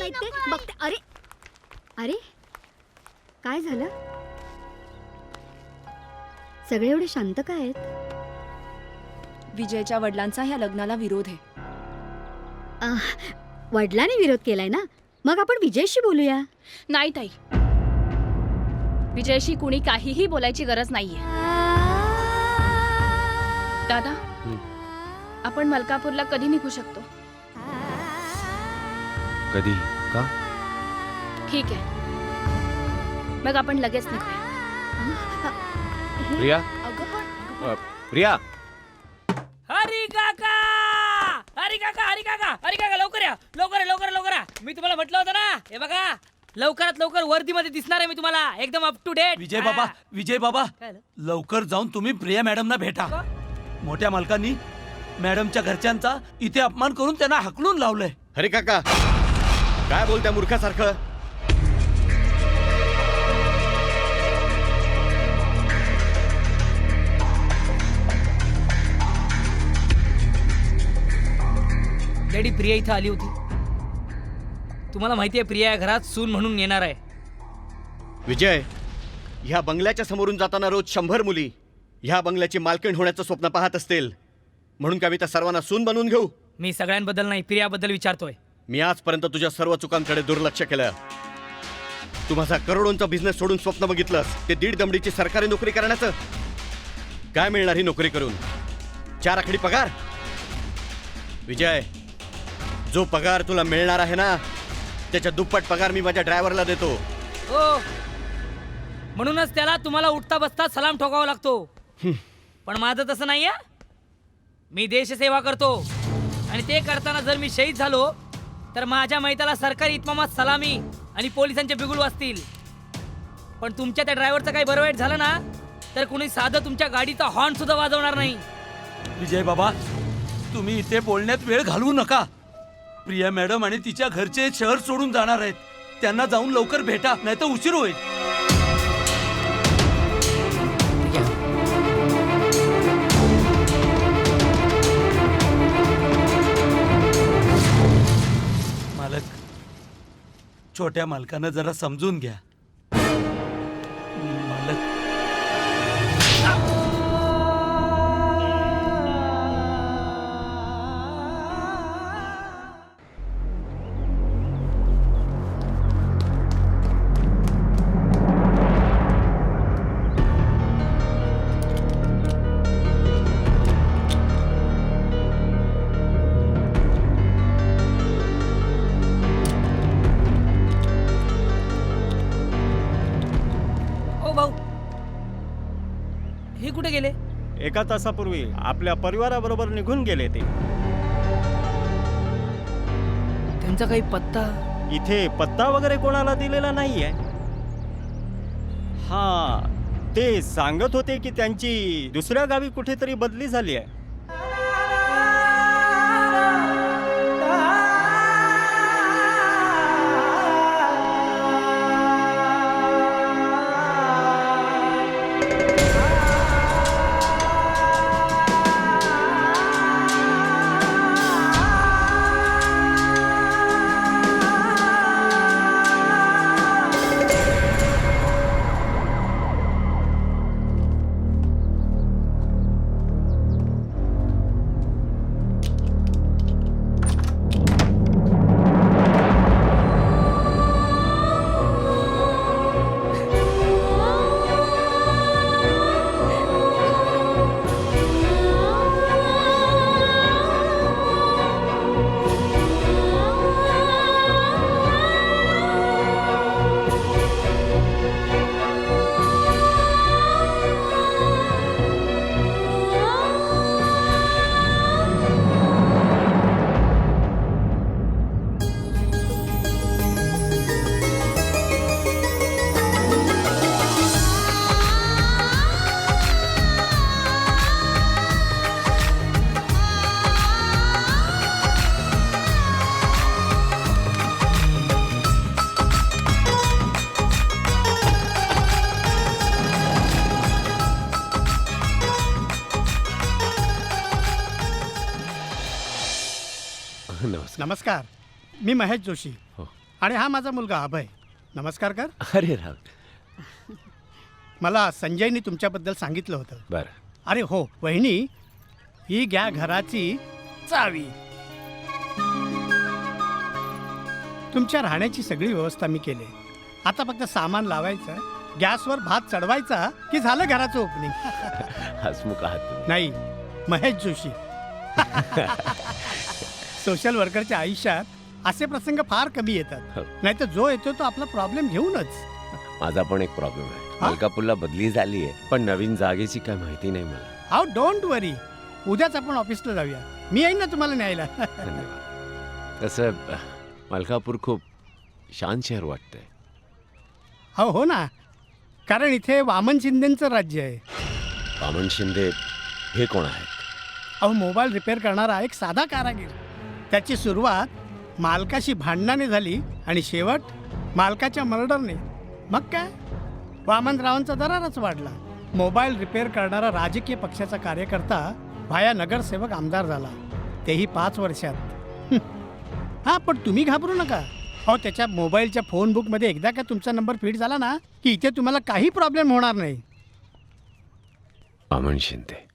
नाहीत ते बघते. अरे. अरे. काय झालं? सगळे एवढे शांत काय आहेत? विजयच्या वडिलांचा ह्या लग्नाला विरोध आहे. आह, वडिलांनी विरोध केलाय ना? मग आपण विजयशी बोलूया. नाही ताई. विजयशी कुणी काहीही बोलायची गरज नाहीये. दादा आपण मलकापूरला कधी निघू शकतो? कधी? का? ठीक आहे मग आपण लगेच निघूया प्रिया? अगं पण अ, प्रिया? हरी काका! हरी काका हरी काका हरी काका लवकर या लवकर या, लवकर या, लवकर या. मी तुम्हाला म्हटलं होतं ना हे बघा लवकरात लवकर वर्दीमध्ये दिसणार आहे मी तुम्हाला एकदम अप टू डेट विजय बाबा विजय बाबा काय झालं? लवकर जाऊन तुम्ही प्रिया मॅडमना भेटा. का? मोठ्या मालकांनी मॅडमच्या घरच्यांचा इथे अपमान करून त्यांना हकलून लावलंय. अरे काका काय बोलत्या मूर्खासारखं? डॅडी प्रिया इथं आली होती. तुम्हाला माहिती आहे प्रिया या घरात सून म्हणून येणार आहे. विजय ह्या बंगल्याच्या समोरून जाताना रोज शंभर मुली ह्या बंगल्याची मालकीण होण्याचं स्वप्न पाहत असतील. म्हणून का मी त्या सर्वांना सून बनवून घेऊ? मी सगळ्यांबद्दल नाही प्रियाबद्दल विचारतोय. मी आजपर्यंत तुझ्या सर्व चुकांकडे दुर्लक्ष केलं. तू माझा करोडोंचा बिझनेस सोडून स्वप्न बघितलंस. ते दीड दमडीची सरकारी नोकरी करण्याचं. काय मिळणार ही नोकरी करून? चार आखडी पगार? विजय जो पगार तुला मिळणार आहे ना त्याच्या दुप्पट पगार मी माझ्या ड्रायव्हरला देतो. हो. म्हणूनच त्याला तुम्हाला उठता बसता सलाम ठोकावा लागतो. पण माझं तसं नाही मी देशसेवा करतो. आणि ते करताना जर मी शहीद झालो तर माझ्या मैताला सरकारी इतमामात सलामी आणि पोलिसांचे बिगुल वाजतील. पण तुमच्या त्या ड्रायव्हरचं काही बरं वाईट झालं ना तर कुणी साधं तुमच्या गाडीचा हॉर्न सुद्धा वाजवणार नाही. विजय बाबा तुम्ही इथे बोलण्यात वेळ घालवू नका. प्रिया मॅडम आणि तिच्या घरचे शहर सोडून जाणार आहेत. त्यांना जाऊन लवकर भेटा नाही तर उशीर होईल. छोट्या मालकानं जरा समजून घ्या. कुठे गेले? एका तासापूर्वी आपल्या परिवाराबरोबर निघून गेले ते. त्यांचा काही पत्ता? इथे पत्ता वगैरे कोणाला दिलेला नाहीये. हा ते सांगत होते की त्यांची दुसऱ्या गावी कुठेतरी बदली झाली आहे. नमस्कार. मी महेश जोशी. हो. आणि हा माझा मुलगा अभय. नमस्कार कर. अरे राव मला संजयनी तुमच्याबद्दल सांगितलं होतं. बरं. अरे हो वहिनी ही घ्या घराची चावी. तुमच्या राहण्याची सगळी व्यवस्था मी केली. आता फक्त सामान लावायचं गॅसवर भात चढवायचा की झालं घराचं ओपनिंग? हसमुख आहात तुम्ही. नाही महेश जोशी. सोशल वर्करच्या आयुष्यात असे प्रसंग फार कमी येतात. हो. नाही तर जो येतो तो आपला प्रॉब्लेम घेऊनच. माझा पण एक प्रॉब्लेम आहे. हा? मलकापूरला बदली झाली आहे पण नवीन जागेची काय माहिती नाही मला. हाऊ डोंट वरी उद्याच आपण ऑफिसला जाऊया. मी येईन ना तुम्हाला न्यायला. धन्यवाद. तसं अह, मलकापूर खूप शांत शहर वाटतंय. हो हो ना. कारण इथे वामन शिंदेचं राज्य आहे. वामन शिंदे हे कोण आहेत? अहो मोबाईल रिपेअर करणारा एक साधा कारागीर. त्याची सुरुवात मालकाशी भांडणाने झाली आणि शेवट मालकाच्या मर्डरने. मग काय? वामनरावांचा दरारच वाढला. मोबाईल रिपेअर करणारा राजकीय पक्षाचा कार्यकर्ता भाया नगरसेवक आमदार झाला. तेही पाच वर्षात. हां पण तुम्ही घाबरू नका. अहो त्याच्या मोबाईलच्या फोन बुकमध्ये एकदा का तुमचा नंबर फीड झाला ना की इथे तुम्हाला काही प्रॉब्लेम होणार नाही. वामन शिंदे.